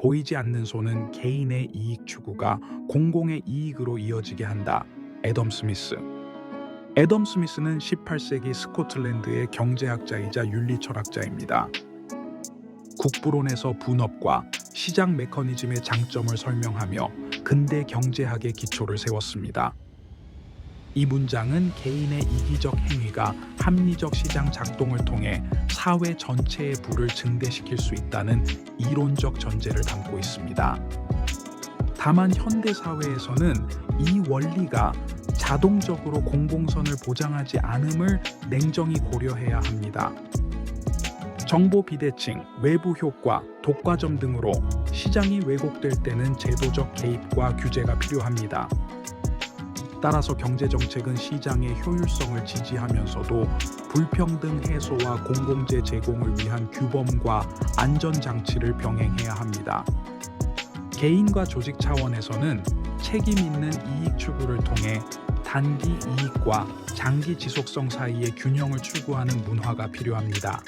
보이지 않는 손은 개인의 이익 추구가 공공의 이익으로 이어지게 한다. 애덤 스미스. 애덤 스미스는 18세기 스코틀랜드의 경제학자이자 윤리 철학자입니다. 국부론에서 분업과 시장 메커니즘의 장점을 설명하며 근대 경제학의 기초를 세웠습니다. 이 문장은 개인의 이기적 행위가 합리적 시장 작동을 통해 사회 전체의 부를 증대시킬 수 있다는 이론적 전제를 담고 있습니다. 다만 현대 사회에서는 이 원리가 자동적으로 공공선을 보장하지 않음을 냉정히 고려해야 합니다. 정보 비대칭, 외부 효과, 독과점 등으로 시장이 왜곡될 때는 제도적 개입과 규제가 필요합니다. 따라서 경제 정책은 시장의 효율성을 지지하면서도 불평등 해소와 공공재 제공을 위한 규범과 안전 장치를 병행해야 합니다. 개인과 조직 차원에서는 책임 있는 이익 추구를 통해 단기 이익과 장기 지속성 사이의 균형을 추구하는 문화가 필요합니다.